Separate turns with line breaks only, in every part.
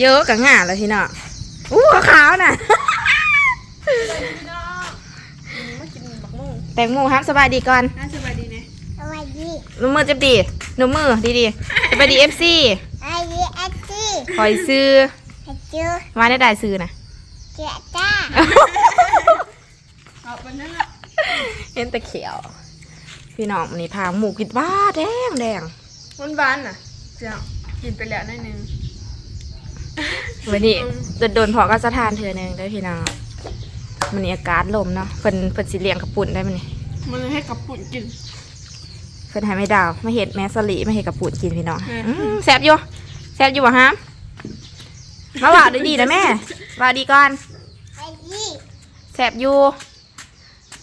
เยอะกับงานแล้วพี่น้องอู้ขาวๆน่ะ
พี่น้องมากินบักมุ่ง
แตงโมครับสบายดีก่อน
น่าสบายดีเนี่ย
สวัสดี
หนูมือเจ็บดีหนูมือดีดีๆสบายดีเอฟซี
สวัสดีแอตตี้
คอยซื้อ
ฮัจจู
มาได้ได้ซื้อนะ
เจ้าจ้า
เอาไปนั่นละ
เห็นแต่เขียว พี่น้องวันนี้พาหมูกินบ้าแดงแดง
วันบานน่ะเจ้ากินไปแล้วหนิดนึง
วันนี้โดนๆพอก็สะทานเธอหนึ่งได้อพี่น้องมันนี้อากาศลมเนาะเพิ่นเพิ่นสิเลี้ยงกระปุ่นได้มันนี่
มันให้กับปุ่นกิน
เพิ่นให้ไม่ดาวไม่เห็ดแม่สลีไม่เห็ดกระปุ่นกินพี่น้อง
อืม
อืมแซ่บอยู่แซ่บอยู่บ่ฮามมาว่าดีๆนะแม่ว่าดีก่อน
สวัสดี
แซ่บอยู่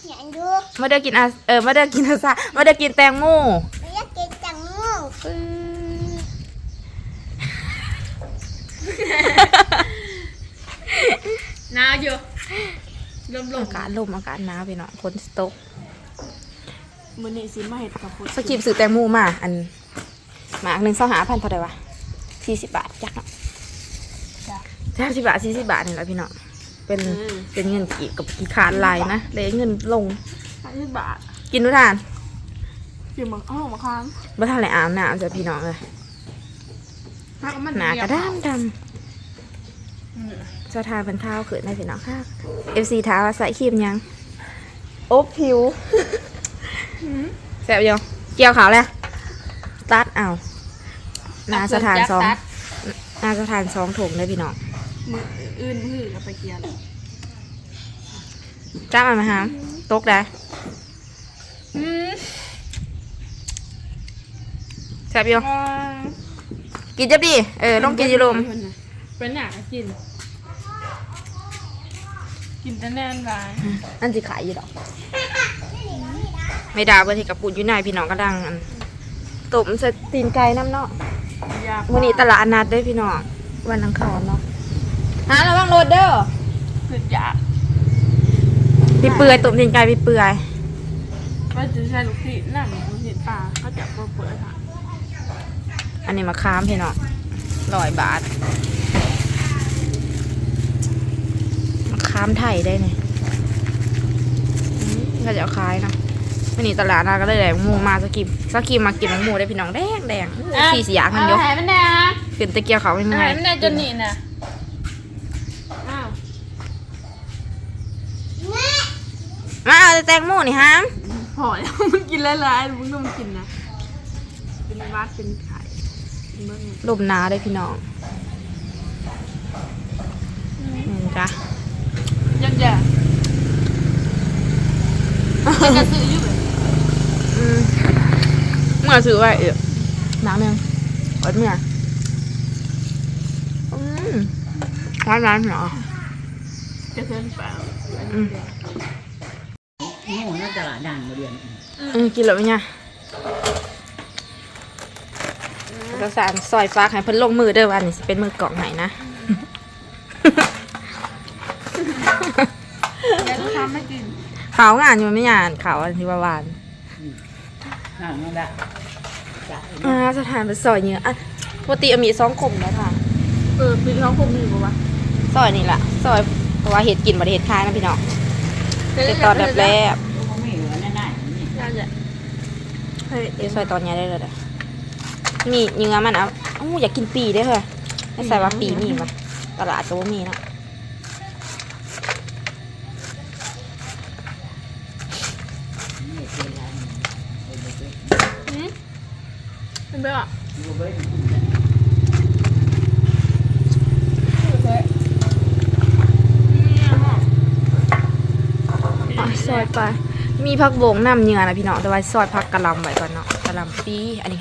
อยากดู
มาเด้อกินอาเออมาเด้อกินอาซามาเด้อกินแตงโม
ไม่อยากกินจังงู
หนาวอยู่ลมลม
อากาศลมอากาศหนาวพี่น้องฝนสิตก
มือนี่สิมาเห็ดกับปุ่น
สกิปซื้อแตงโมมา อันหมากหนึ่งเสาหาพันเท่าไหร่วะสี่สิบบาทจักเนาะ
จ้ะ
แค่สิบบาทสี่สิบบาทนี่แหละพี่น้องเป็นเป็นเงินกี่กับกี่ขาดลายนะเลยเงินลง
ห้าสิบบาท
กินทุกทาน
กินบักอ้าวบักค้าง
บ่ทันเลยอาบน้ำจ้ะพี่น้องเลย
ถ้าก็มัน
หนากระด้ามด
อืมำ
จะทานเป็นเท้าขืนได้พี่น้องค่ะเอฟซีท้าว่าใส่ครีมยัง โอบผิวแสบยังเกี่ยวขาวเลยตัดเอาหนาสถานสองหนาสถานสองถุงเลยพี่น้อง
มืออื่นมืออื่นกับไปเกียร์
จ้ามาไหมฮะตกได้
อืม
แสบยัง กินจับดิเออต้องกินอยูลม
เป็นหนากิน กินแต่แน่นไป
อันสิขายอยู่ดอกไม่ดาวเพื่อนที่กระปุนอยู่ในพี่น้องกระดังอันตุ่มสตีนไก่น้ำเนาะ
อยาก
วันนี้ตลาดนัดเด้วยพี่น้องวันอังคารเนาะฮะระวังรถเด้อ
คืออยาก
พี่เปื่อยตุ่มตีนไก่พี่เปื่อย
ว่าจะใช้ลูกศิษย์นั่งลูกศิษย์ป่าเขาจะเปิดเปิดค่ะ
อันนี้มาค้ามพี่น้องร้อยบาทมาค้ามไทยได้เนี่ยอืมก็จะเอาขายเนาะวันนี้ตลาดนัดก็เลยแดงมูมาสกิมสกิมมากินหมูได้พี่น้องแดงแดงสี่สีอย่างกันเดียว
หายไปไหนอะ
ขึ้นตะเกียบเขาไม่เมื่อ
หาย
ย
ไปไหนจนนี่น่ะอ้าว
มาเอาแต่แตงโมนี่ฮะ
พอแล้วมึงกินหลายๆมึงต้องกินนะ เป็นวัดเป็นไข่เป็นเบิ้ง
ลมหนาได้พี่น้องนี่จ้ะ
ยังแย่ยังกระสืออยู่เลย
อืมเมื่อซื้อไว้เออน้ำยังอดเมื่ออืมร้านร้านเหรอก
ระเทือนเปล่า
อืม
โง่น่าตลาดดังมาเรียน
เออกินแล้วไหมเนี่ย เราสารซอยฟ้าให้เพิ่นลงมือเด้อวันนี้สิเป็นมือกล่องไหนนะ
แล้วลูกค้าไม่กิน
เขางานอยู่ไม่งานเขาอันที่ว่าวาน
ห่างนั่นแหละจ้ะ
อ่าสถานเป็นซอยเนื้ออะปกติเอามีซองขมแล้วค่ะ
เออปีท้องคงมีปะวะ
ซอยนี่แหละซอยเพราะว่าเห็ดกินบ่ได้เห็ดคายนะพี่น้องเป็นตอนแบบแรก
เขาไม่เหลือแน่ๆนี่
น่าจะเฮ้ย
เดี๋ยวซอยตอนนี้ได้เลยเด้อ นี่เนื้อมันเอาอ้าวอยากกินปีได้อเหรอไม่ใส่ว่าปีมีปะตลาดก็บ่มีเนาะ
นี่เป็นไร
เป็นแบบอะ
ดูไป
อะซอยไป มีผักบงน้ำเนื้อนะพี่น้องแต่ว่าซอยผักกะหล่ำไว้ก่อนเนาะกะหล่ำปีอันนี้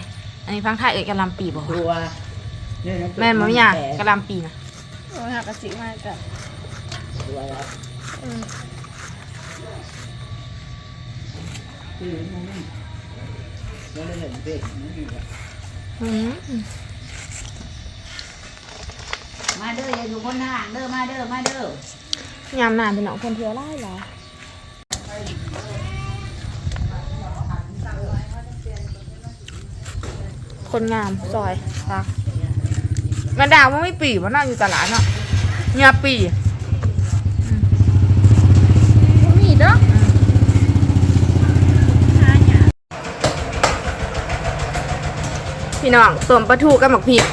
อันนี้พังไทยเอ่ยกะหล่ำปีบ่
ครัว
แม่นบ่มีหยังกะหล่ำปีนะ
โอ้ยหักกระจิกมากจ้ะ
ครัวแล้ว
อืม
คือมันนี่แล้วเลยเห็นเป็ดนี่แหละ
อืม
มาเด้ออย่าอยู่คนห่างเด้อมาเด้อมาเด้อยา
มนานพี่น้องคนเที่ยวไล่เหรอ คนงามซอยฟักกระดาวมันไม่ปีมันนั่งอยู่ตลาดเนาะเงียปี
มีเด้อหาหยา
พี่น้องสวมปลาทูกับหมักพริก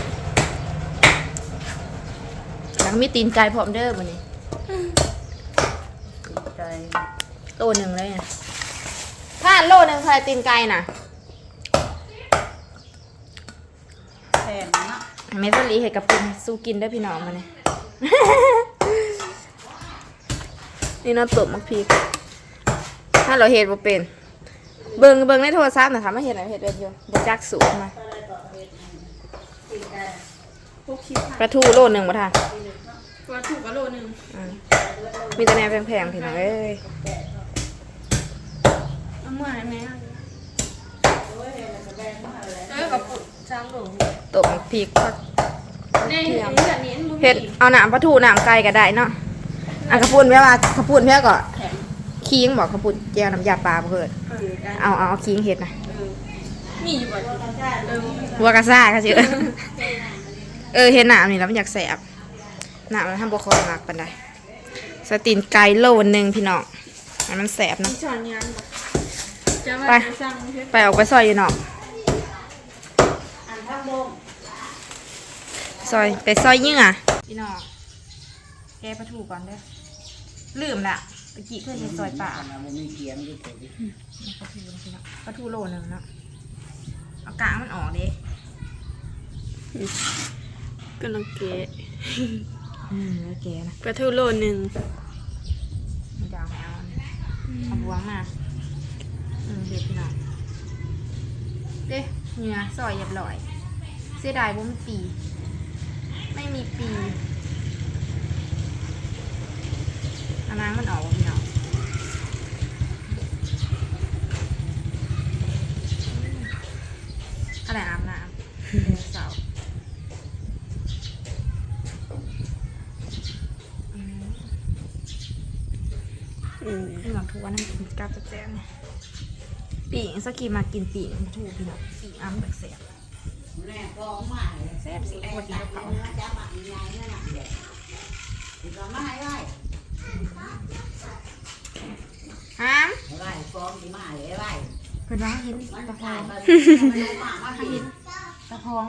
แล้วก็มีตีนไก่พร้อมเด้อมันนี้
ใจ
โลหนึ่งเลยอะถ้าโลหนึ่งใครตีนไก่น่ะ
แทน เนาะ
เมสลีเห็ดกับปุนสู้กินได้อพี่น้องมาเนี่ยนี่เนาะตบมักพริกถ้าเราเห็ดบ่เป็น เบิ่งเบิ่งในโทรศัพท์นะคะมาเห็ดอะไรเห็ดเป็นอยู่บ่จักสูตรมา
พวกคิด
ปลาทูโลหนึ่งบ่ท่า
ตัวถูกกะโลนึง
อืมมีแต่แนวแพงๆพี่น้องเอ้ย
เอาเมื่อไหร่แม่เออกับปุด จ้างหลง
ตบมักพริกผัก
ในเห็นแบบนี้มัน
เห็ดเอาหนามปลาทูหนามไก่ก็ได้เนาะอะกระปุนแม่ว่าขปุนแม่ก็คิงบอกขปุนแจวน้ำยาปลาบ่เพิ่น
เออได้
เอาเอาเอาคิงเห็ดนะ
เออมีอยู่บ่เออ
วัวกระซ่าค่ะชื่อเออเห็นหนามนี่แล้วมันอยากแสบหนามมันทำบคอยมากปันไดสตีนไก่โลหนึงพี่น้องให้มันแสบ
มี
เนาะ
ช้อนยันบ่จะ
ไป
มาสั่งเฮ็ด
ไปออกไปซอยอยู่นอก
อันทั้งโลก
ซอยไปซอยยิ่งอะพี่น้องแกปลาทูก่อนเด้อลืมละตะกี้เคยเห็นซอยป่า
อันนั้นมันมีเกียมอยู่ตัวนี้
ปลาทูพี่น้องปลาทูโลหนึงเนาะเอากางมันออกเด้
ก็น้องเก๋
อืมแล้วแกนะ
ปลาทูโลนึง
มันจะเอาไม่เอาอันนี้เอาบวงมาอืมเด็ดพี่น้องเด้เนื้อซอยเรียบร้อยเสียดายบ่มีปี ไม่มีปีเอาน้ำมันออกพี่น้องอะไรอาบน้ำเดือนเสาร์อืม
อืม
พี่น้องทุกวันนั้นกินกับแจ๊เนี่ยปีกสกีมากินปีกมันถูกพี่น้องปีกอ้ำแบบเสียบ
แม่ก็มาเลย
แซ่บสิปกติกับเขา
เนื้อจะมาอีกไงนั่นน่ะเด็กติดต่อมาให้ไว้
ฮาม
ให้ไว้ฟ้องที่มาเลยไว้
เพิ่นว่าเห็น
มัน
ตะพ
ตา
อยง
ไปมันลงมามา
ถ้า
เห็
เห็
น
นตะพอง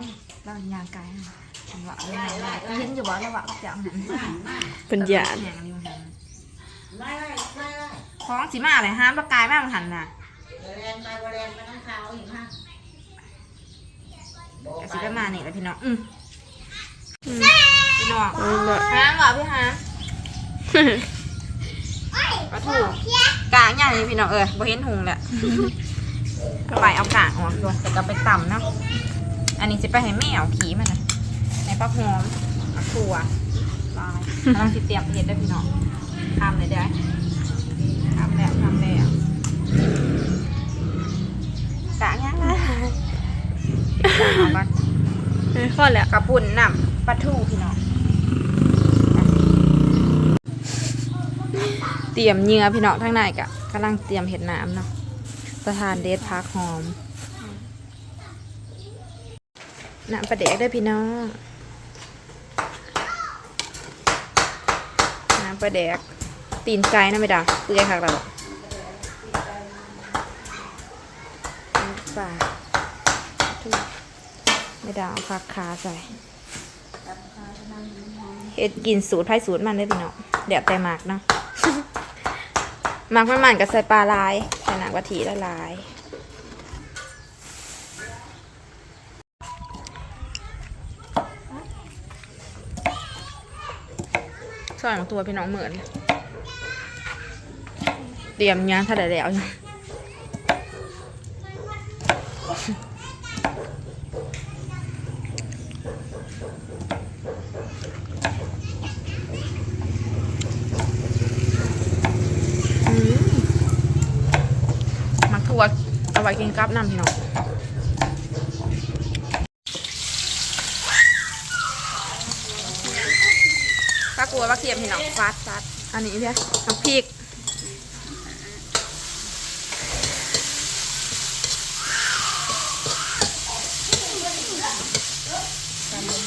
เรายางกายนะเห็นว่าเอาอย่างไรเห็นอยู่บ่แล้วว่าจะเอาหนัง
มามา
เป็นหยาด
แหงนี่มันหัน
ไว้ไว้ไว้ไว้
พ้องสีมาเลยห้ามปลากายแม่มันหันน่ะ
แรงไปแรงไปน้ำขาวอีกฮะ
กสิประมาณนี้แหละพี่น้องอืมพี่น้องห้ามเหรอพี่ห้ามปลาทูกางอย่างนี้พี่น้องเออบ่เห็นหุงแหละไปเอากากออกด้วยแต่ก็ไปต่ำเนาะอันนี้จะไปให้แม่เอาขี้มันนะในปลาหอมผักถั่วลายกำลังสิเตรียมเห็ดด้วยพี่น้องทำเลยได้ทำแล้วทำแล้วกะยังนะ เอาก่อน
เออข้อแล้ว
กระปุ่นน้ำปลาทูพี่น้องเตรียมเหงื่อพี่น้องทั้งในกะกำลังเตรียมเห็ดน้ำเนาะประทานเดทพักหอมน้ำปลาเด็กได้พี่น้องน้ำปลาแดกตีนไก่นะไม่ด่าเปื่อยค่ะเราปลา ไม่ด่าเอาผักขาใส่เฮ็ดกินสูตรไผ่สูตรมันได้พี่น้องเดี๋ยวแต่หมากเนาะหมักมันมันกับใส่ปลาลายใส่หน้ำกะทิละลายซอยของตัวพี่น้องเหมือน เตรียมยางถ้าได้แล้วอยู่อืมมักถั่วเอา ไว้กินกับน้ำพี่น้องปลากลัวปลาเทียมพี่น้องฟาดฟาดอันนี้เพี่น้ำพริก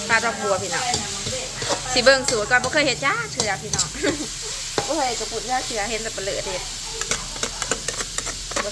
ปลาดดอกบัวพี่น้องสิเบิ่งสูตรก่อนบ่เคยเฮ็ดจ้าเถื่อพี่น้องบ่เคยกระปุกจ้าเถื่อเห็นแต่เปลือกเด็ด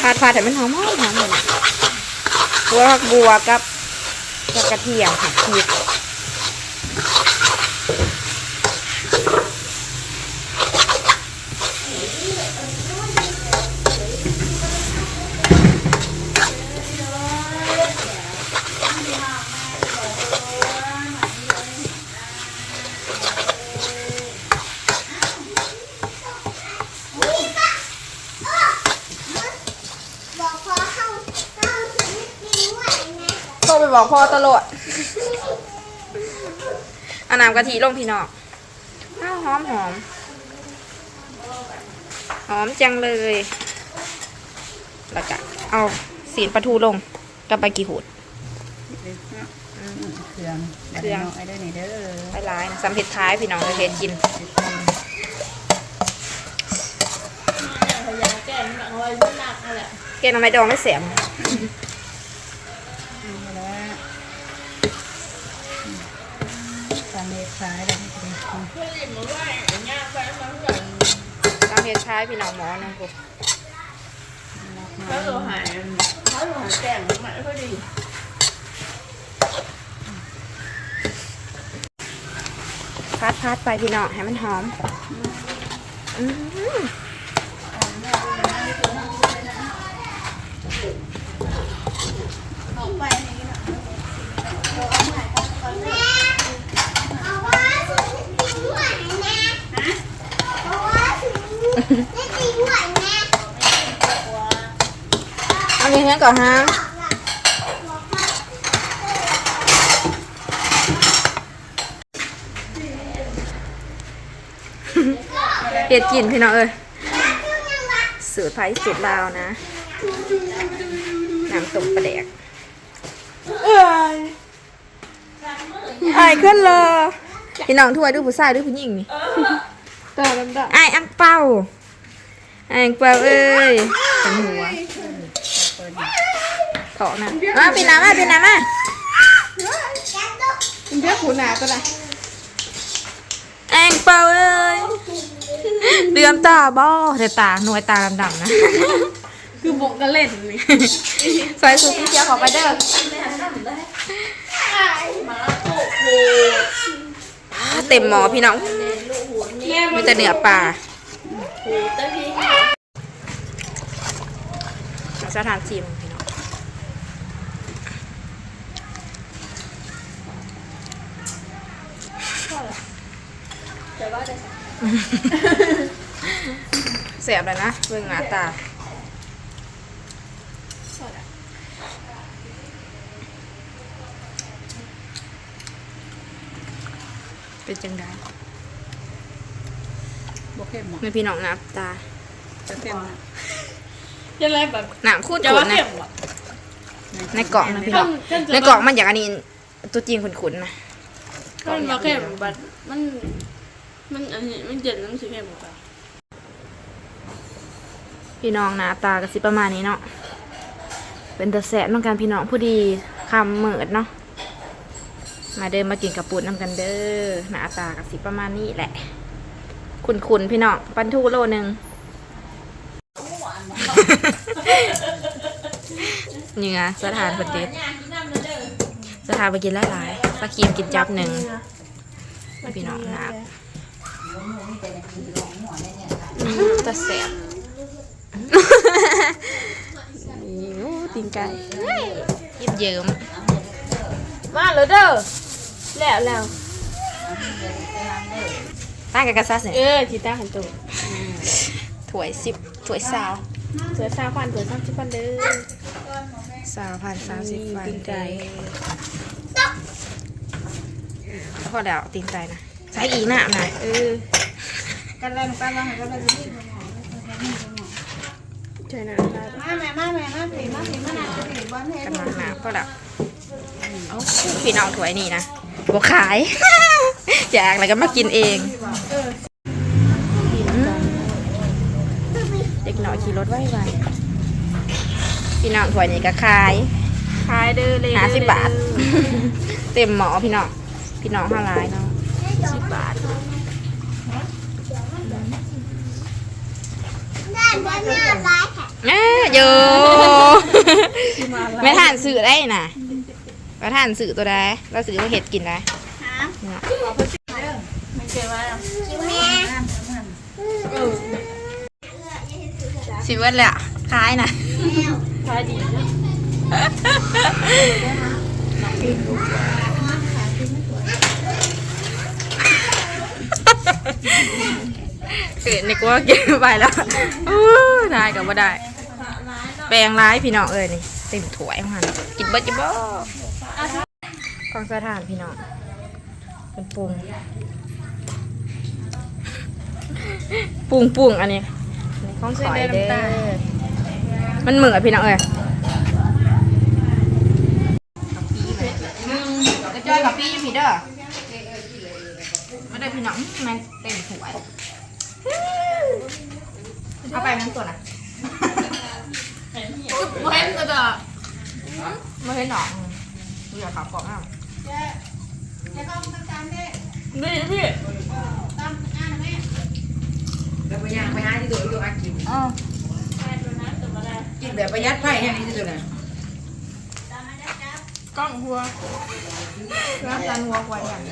ผัดผัดแต่มันหอมหอมหอมเลยนะบัวกบัวกับกับกระเทียมค่ะพริก
พอเข้าเข้าถึงกินไหวนะ
โทรไปบ อกพ่อตลอดเอาน้ำกะทิลงพี่น้องอ้าวหอมหอม หอมจังเลย แล้วก็เอาสีนปลาทูลงกับไปกี่หูด
เครื่อง
เครื่อง
ไอ้เด้อนี่เด้อ
ไปร้ายนะสำเพ็ดท้ายพี่น้องจะเฮ็ดกิน
พยายามแก้มันเอาไว้มันหนักนั่นแหละ
เกณฑ์ทำไมดองไม่เสียม
แล้วตามเลข ซ้ายแล้ว
เพื่อนหนูว่าอย่างเงี้ยแฟนมันเหมือน
สำเพ็ดท้ายพี่น้องหมอนะกู
เขาเราหายเขาเราหายแต่งมันไม่ค่อดี
พัดพัดไปพี่น้องให้มันหอมอื้อหือ
เพราะว่าถึงกินไหวนะเพราะว่า ถึงได้กินไหวนะ
เอาเงี้ยก่อนฮะเห็ดกินพี่น้องเอ้ยสูตรไผ่สูตรลาวนะน้ำต้มปลาแดกเอ้ยไอ้ายขึ้นเลยพี่น้องถ้วยดูผู้ชายดูผู้หญิงนี่
ตาดำด
ไอ้ายอังเป้าไอ้ายอังเป้าเอ้ยเป็นหัวเถาะนะมาเป็นน้ำมาเป็นน้ำมาำ
เพื่อขูหนาก็ได้
แองเปาเอ้ยเดือมตาบ่แต่ตาหน่วยตาดำๆนะ
คือบกกระเล่นนี่
ใส่สูตรที่เชียร์ขอไปเด้อเต็มหมอพี่น้อง มีแต่เนื้อปลาสถานชิมพี่น้องเสียบเลยนะเบิ่งหน้าตาเป็นจังได
บกเข้มหมด
ไม่พี่น้องหน้าตา
จะเข้มนะ
จะไรแบบ
หนามคูด
จะ
ขุ
ว่าน
นะ
เข็มอะ
ในกล่องนะพี่น้อง
ท่านจะ
ในกล่องมันอย่างอันนี้ตัวจริงขุนๆนะ
มันมาเข็มบัดมัน มันอันนี้มันเจ็ดน้ำสีเข็มกว่า
พี่น้องหน้าตาก็สิประมาณนี้เนาะเป็นตะแสบน้องการพี่น้องผู้ดีคำเหมิดเนาะมาเดินมากินกับปูดน้ำกันเด้อหน้าตาก็สิประมาณนี้แหละ ขุนๆพี่น้องปันทูโลหนึงนี่ไงสถานปฏิสถานไปกินหลายๆสกีมกินจับหนึ่งพี่น้องนะแต่แสบนี่โอ้ตีนไก่ยิบเยิ้ม
มาเลยเด้อแล้วแล้ว
ตั้งกันกระซัสเนี่ย
เออจีต้าขันตัว
ถ้วยสิบถ้วยสาว
เสือซาพันเสือสามสิบพันเด้อ
สาวพันสามสิบฟัน
ตีนไก่
เพอแล้วตีนใจนะใส่อีกหน้าหน่อยเออ
กันแล้วกันแล้วกันแล้วที่
ใช่นะ
มาแม่มาแม่มาผีมาผีมาหนักผีบ้านเฮ็ด
กันมาหนาพอแล้วเอาพี่น้องถวยนี่นะบวขาย อยากอะไรก็มากินเองเด็กหน่อยขี่รถไว้ไวพี่น้องถวยนี่ก็ขาย
ขายเด้อเลย
ห้าสิบบาท เต็มหมอพี่น้องพี่น้องห้าร้ายเนาะ
สิบบาท
ได้เดี๋ยวเนี่ยร้ายแท้
เอ้ยโยไม่ทานสื่อได้น่ะไม่ทานสื่อตัวใดเราสื่อมาเห็ดกินได้ เนี่ย
ไม่เก็บไว้
กินแม่
สิเวิร์ดเลยอะคล้ายน่ะ
ขายดีเนาะ
เกิดในกลัวเก็บไปแล้วอู้ได้กับว่าได้ แปลงร้ายพี่น้องเอ้ยนี่เต็มถ้วยมันกินเบิร์ดจิบ่กองสถานพี่น้อง เป็นปรุงปรุงปรุงอันนี้อันนี้ของข่อยเด้อมันเหมือนพี่น้องเอ้ยกระจอยกับพี่พี่เด้อมาได้พี่น้องมันเต็มถ้วยเอาไปมันส่วนอะ
เห็นก็ดอก
ไม่เห็นหรอกดูอยากขับกล่องอะ
นี่พี่
แล้วไปย่างไปหาที่ตัวอยู่อันกิน
อ๋อ
กินแบบประหยัดไผ่แค่นี้ที่ตัวน่ะ
กล้องหัว
น้ำตาลวัวควายอย่าง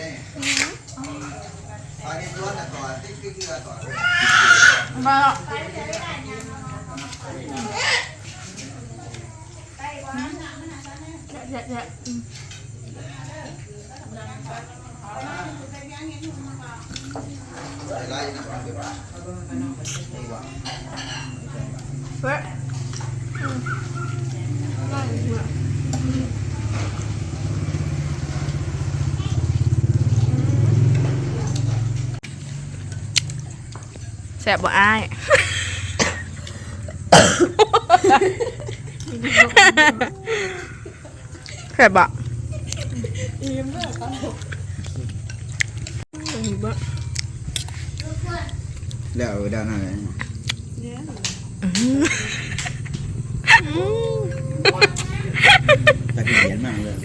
มา
แฉะ
เฮ้ยแสบบ่อ้าย แสบบ่
แล้วด้านหน้าเลยตะเกียบมากเลย